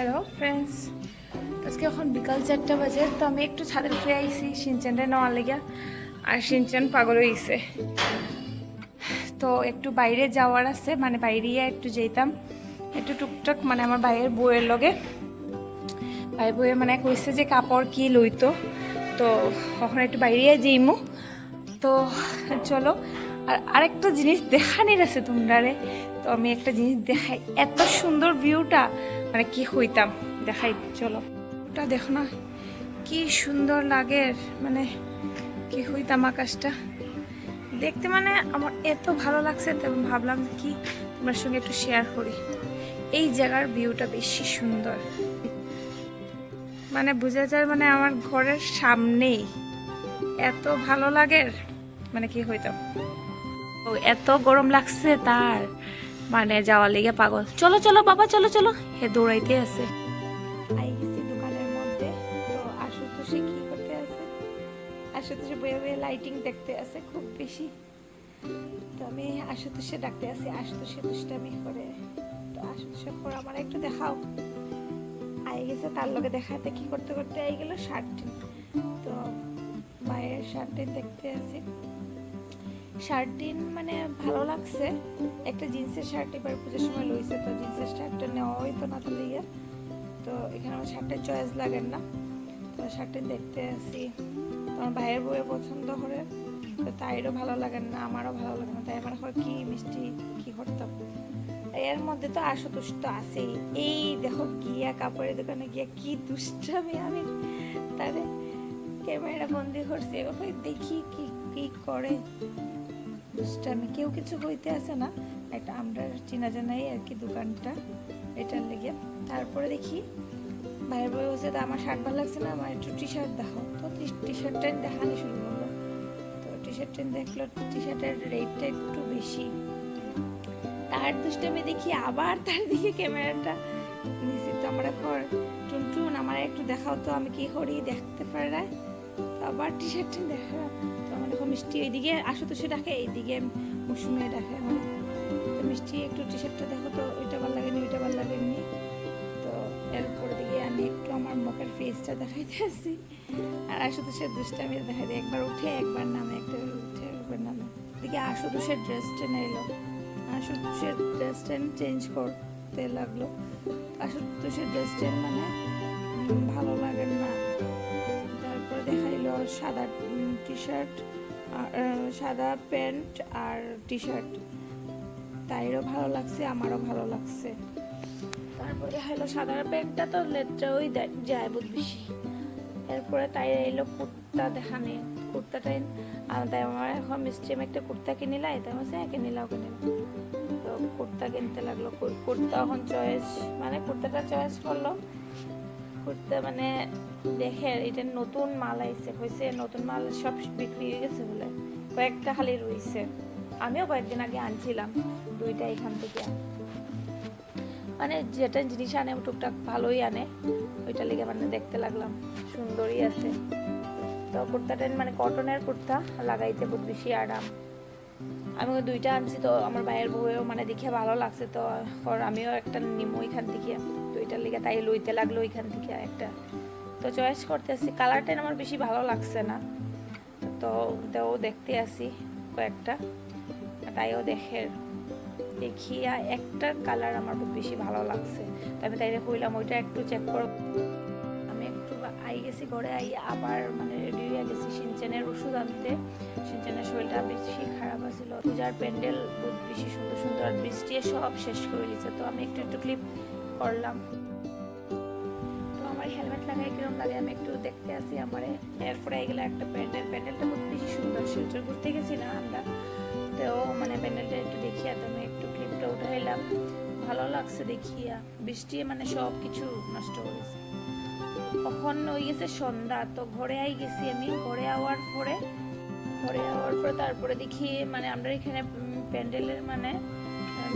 Hello friends আজকে এখন বিকাল চারটা বাজে, তো আমি একটু ছাদের ফিরে আইছি। সিনচানটা নেওয়ার লেগে, আর সিনচান পাগল হয়েছে তো একটু বাইরে যাওয়ার আছে মানে বাইরে একটু যেতাম একটু টুকটাক মানে আমার ভাইয়ের বইয়ের লগে। ভাই বইয়ে মানে কইছে যে কাপড় কি লইতো। তো এখন একটু বাইরে যাইমু। তো চলো আর আরেকটা জিনিস দেখানির আছে তোমরারে। তো আমি একটা জিনিস দেখাই। এত সুন্দর ভিউটা মানে কি হইতাম? দেখাই, চলো। ওটা দেখো না, কি সুন্দর লাগে। মানে কি হইতাম আকাশটা? দেখতে মানে আমার এত ভালো লাগছে, তো ভাবলাম কি তোমার সঙ্গে একটু শেয়ার করি। এই জায়গার ভিউটা বেশি সুন্দর। মানে বোঝা যায় মানে আমার ঘরের সামনেই। এত ভালো লাগে। মানে কি হইতাম? এত গরম লাগছে তার। মানে যাওয়ার লেগে পাগল। চলো চলো, বাবা, চলো চলো। হে দৌড়াইতে আছে। দোকানের মধ্যে। তো আশুতোষে কি করতে আছে? আশুতোষে বয়ে বয়ে লাইটিং দেখতে আছে খুব বেশি। তো আমি আশুতোষে ডাকতে আছি। আশুতোষে দুষ্টামি করে। তো আশুতোষে পর আমার একটু দেখাও। আই গেছে তার লগে দেখাতে। কি করতে করতে আই গেল শার্ট। তো মায়ের শার্টে দেখতে আছি। শার্ট দিন মানে ভালো লাগছে। একটা জিন্সের শার্ট এবার পুজোর সময় লইছে, তো জিন্সের শার্টটা নেওয়া হইতো না তো লইয়া তো এখানে আমার শার্টের চয়েস লাগেন না। তো শার্টটি দেখতে আসি। তোমার ভাইয়ের বউয়ের পছন্দ করে, তো তাইরও ভালো লাগেন না, আমারও ভালো লাগে না। তাই আমার হয় কি মিষ্টি, কি করতাম? এর মধ্যে তো আশুতোষ তো আছেই। এই দেখো গিয়া কাপড়ের দোকানে গিয়া কি দুষ্টামি আমি তারে ক্যামেরা বন্দি করছি ওই দেখি কি কি করে? দুষ্টামি কেউ কিছু হইতে আসে না। একটা আমরা চেনা জানাই আর কি দোকানটা, এটার লেগে। তারপরে দেখি, ভাইয়ের বই তো আমার শার্ট ভালো লাগছে না, আমার একটু টি শার্ট দেখো তো টি শার্টটাই দেখানি শুরু করল। তো টি শার্টটা দেখল টি শার্টের রেটটা একটু বেশি। তার দুষ্টামি দেখি, আবার তার দিকে ক্যামেরাটা নিছি তো আমরা ঘর। টুনটুন, আমার একটু দেখাও তো, আমি কি করি দেখতে পারে তো আবার টি শার্টটা দেখা তো আমার দেখো। মিষ্টি এইদিকে সে ডাকে, এইদিকে মৌসুমে ডাকে আমার মিষ্টি একটু টি শার্টটা দেখো তো, ওইটা ভালো লাগেনি, ওইটা ভালো লাগেনি। তো এরপর দিকে আমি একটু আমার মুখের ফেসটা দেখাইতে আসি। আর আসো তো সে দুষ্টামি দেখাই দিই। একবার উঠে, একবার নামে, একটা উঠে, একবার নামে। দিকে আসো তো সে ড্রেসটা নিলো আসলে সে ড্রেসটা চেঞ্জ করতে লাগল। আসলে তো সে ড্রেসটা মানে ভালো লাগে না। তারপরে দেখাইলো সাদা টি শার্ট সাদা প্যান্ট আর টি শার্ট তাইরও ভালো লাগছে, আমারও ভালো লাগছে। তারপরে দেখাইলো সাদা প্যান্টটা তো লেটটা দেয়, যায় বেশি। এরপরে তাই এলো কুর্তা দেখানে কুর্তাটা আর তাই আমার এখন মিষ্টি আমি একটা কুর্তা কিনিলাই, তাই আমার হ্যাঁ কিনিলাও কিনিলাম তো কুর্তা কিনতে লাগল কুর্তা এখন চয়েস মানে কুর্তাটা চয়েস করল। কুর্তা মানে দেখে এটা নতুন মাল আইছে হয়েছে নতুন মাল সব বিক্রি হয়ে গেছে বলে। কয়েকটা খালি রইছে। আমিও কয়েকদিন আগে আনছিলাম, দুইটা এখান থেকে। মানে যেটা জিনিস আনে টুকটাক ভালোই আনে। ওইটা লেগে মানে দেখতে লাগলাম, সুন্দরই আছে। তো কুর্তাটা মানে কটনের কুর্তা লাগাইতে বহুত বেশি আরাম। আমি দুইটা আনছি তো, আমার ভাইয়ের বউয়েও মানে দেখে ভালো লাগছে তো আমিও একটা নিমো এখান থেকে তো ওইটার লেগে তাই লইতে লাগল ওইখান থেকে একটা তো চয়েস করতে আসি কালারটা আমার বেশি ভালো লাগছে না। তো তো দেখতে আসি কয়েকটা। তাইও দেখে দেখিয়া একটা কালার আমার খুব বেশি ভালো লাগছে। তো আমি তাই কইলাম ওইটা একটু চেক করো। আমি একটু আই গেছি ঘরে, আই আবার মানে রেডি হয়ে গেছি সিনচেনের ওষুধ আনতে। সিনচেনের শরীরটা বেশি খারাপ আছিল। পূজার প্যান্ডেল খুব বেশি সুন্দর সুন্দর, আর বৃষ্টি সব শেষ করে দিয়েছে। তো আমি একটু একটু ক্লিপ করলাম। হেলমেট লাগাই কিরম লাগে আমি একটু দেখতে আসি আমার। এরপরে এগুলো একটা প্যান্ডেল, প্যান্ডেলটা বহুত বেশি সুন্দর শিলচর ঘুরতে গেছি না আমরা। তো মানে প্যান্ডেলটা একটু দেখিয়া আমি একটু ক্লিপটা উঠাইলাম। ভালো লাগছে দেখিয়া। বৃষ্টি মানে সব কিছু নষ্ট করেছে তখন ওই গেছে সন্ধ্যা, তো ঘরে আই গেছি আমি। ঘরে আওয়ার পরে, ঘরে আওয়ার পরে তারপরে দেখি মানে আমরা এখানে প্যান্ডেলের মানে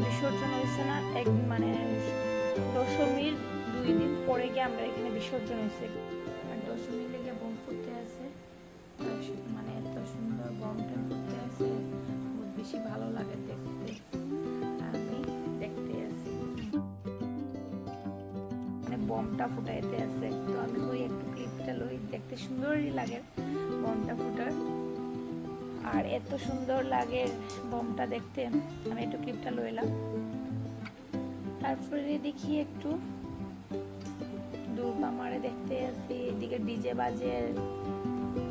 বিসর্জন হয়েছে না, এক মানে পরে গিয়ে আমরা এখানে বিসর্জন হয়েছে। আর দশমীর লেগে বোম ফুটতে আছে। মানে এত সুন্দর বম টম ফুটতে আছে। বহুত বেশি ভালো লাগে দেখতে। আমি দেখতে আছি মানে বোমটা বমটা ফুটাইতে আছে। তো আমি ওই একটু ক্লিপটা লই, দেখতে সুন্দরই লাগে বোমটা ফুটার। আর এত সুন্দর লাগে বোমটা দেখতে। আমি একটু ক্লিপটা লইলাম। তারপরে দেখি একটু। দুর্গা মারে দেখতে আসি, এদিকে ডিজে বাজে,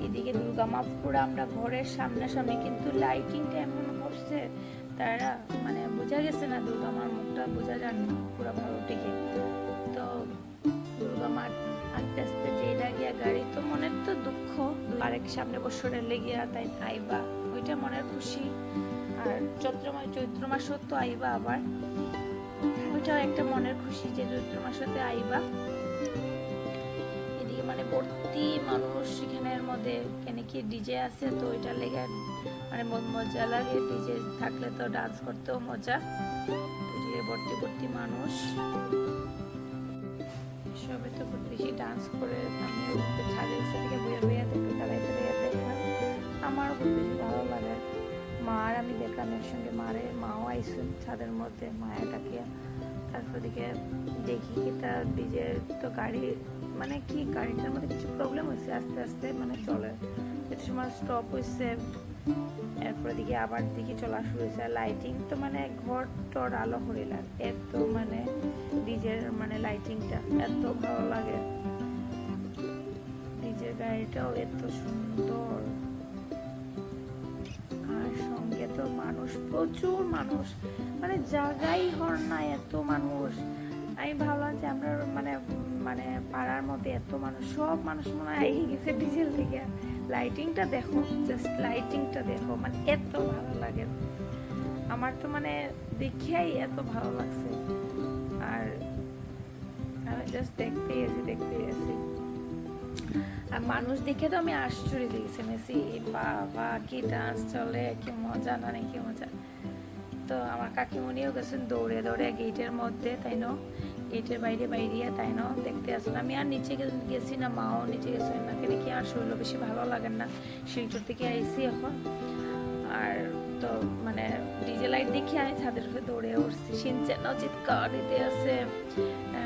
এদিকে দুর্গা মা পুরো আমরা ঘরের সামনাসামনি কিন্তু লাইটিংটা এমন করছে, তারা মানে বোঝা গেছে না দুর্গা মার মুখটা, বোঝা যায় না পুরো ভালো টিকে তো দুর্গা মার আস্তে আস্তে যেটা গিয়া গাড়ি, তো মনের তো দুঃখ, আরেক সামনে বছরের লেগিয়া তাই আইবা, ওইটা মনের খুশি। আর চৈত্র মাস চৈত্র মাসও তো আইবা আবার, ওইটাও একটা মনের খুশি যে চৈত্র মাসতে আইবা। এদিকে মানে ভর্তি মানুষ এখানের মধ্যে কেন কি ডিজে আছে তো ওইটা লেগে মানে মজা লাগে। ডিজে থাকলে তো ডান্স করতেও মজা। এদিকে ভর্তি ভর্তি মানুষ। সবে তো বেশি ডান্স করে আমি ছাদের উপর থেকে বইয়া বইয়া দেখতে দাঁড়াইতে দাঁড়াইতে দেখলাম। আমারও খুব বেশি ভালো লাগে। মা আর আমি দেখলাম এর সঙ্গে মারে মাও আইসুন ছাদের মধ্যে মায়ের ডাকিয়া তারপর দিকে দেখি কি তার ডিজের তো গাড়ি মানে কি গাড়িটার মধ্যে কিছু প্রবলেম হয়েছে, আস্তে আস্তে মানে চলে। একটু সময় স্টপ হয়েছে, এরপরে দিকে আবার দিকে চলা শুরু হয়েছে। লাইটিং তো মানে ঘর টর আলো হরিলার এত মানে ডিজের মানে লাইটিংটা এত ভালো লাগে। ডিজের গাড়িটাও এত সুন্দর। আর সঙ্গে তো মানুষ, প্রচুর মানুষ। মানে জায়গাই হর না এত মানুষ। আমি ভাবলাম যে আমরা মানে মানে পাড়ার মধ্যে এত মানুষ, সব মানুষ মনে হয় গেছে ডিজেল থেকে লাইটিংটা দেখো জাস্ট লাইটিংটা দেখো মানে এত ভালো লাগে। আমার তো মানে দেখিয়াই এত ভালো লাগছে। আর আমি জাস্ট দেখতেই আছি দেখতেই আছি। আর মানুষ দেখে তো আমি আশ্চর্য দিয়েছি মেসি বাবা, কি ডান্স চলে, কি মজা না কি মজা। তো আমার কাকিমণিও গেছেন দৌড়ে দৌড়ে গেটের মধ্যে, তাই না? গেটের বাইরে বাইরিয়া, তাই না? দেখতে আসেন। আমি আর নিচে গেছি না, মাও নিচে গেছে কেন কি আর শরীর বেশি ভালো লাগে না। শিলচর থেকে আইসি এখন। আর তো মানে ডিজে লাইট দেখি আমি ছাদের উপরে দৌড়ে উঠছি। সিনচেনাও চিৎকার দিতে আছে।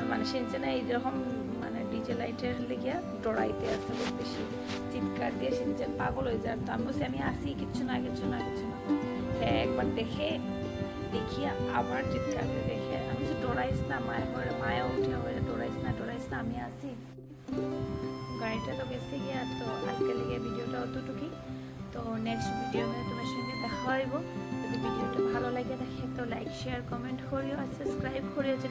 মানে সিনচেনা এইরকম মানে ডিজে লাইটের লেগে ডরাইতে আছে খুব বেশি। চিৎকার দিয়ে সিনচেন পাগল হয়ে যায়। তো আমি বলছি, আমি আসি কিচ্ছু না কিচ্ছু না কিচ্ছু না। হ্যাঁ একবার দেখে দেখি আবার চিৎকার দিয়ে দেখে, আমি যে ডরাইস না মায়ের ঘরে মায়া উঠে হয়ে ডরাইস না ডরাইস না, আমি আসি গাড়িটা তো গেছে গিয়া, তো আজকে লেগে ভিডিওটা অতটুকুই। তো নেক্সট ভিডিও তোমার সঙ্গে দেখা হইব। যদি ভিডিওটা ভালো লাগে দেখে, তো লাইক শেয়ার কমেন্ট করিও আর সাবস্ক্রাইব করিও। যে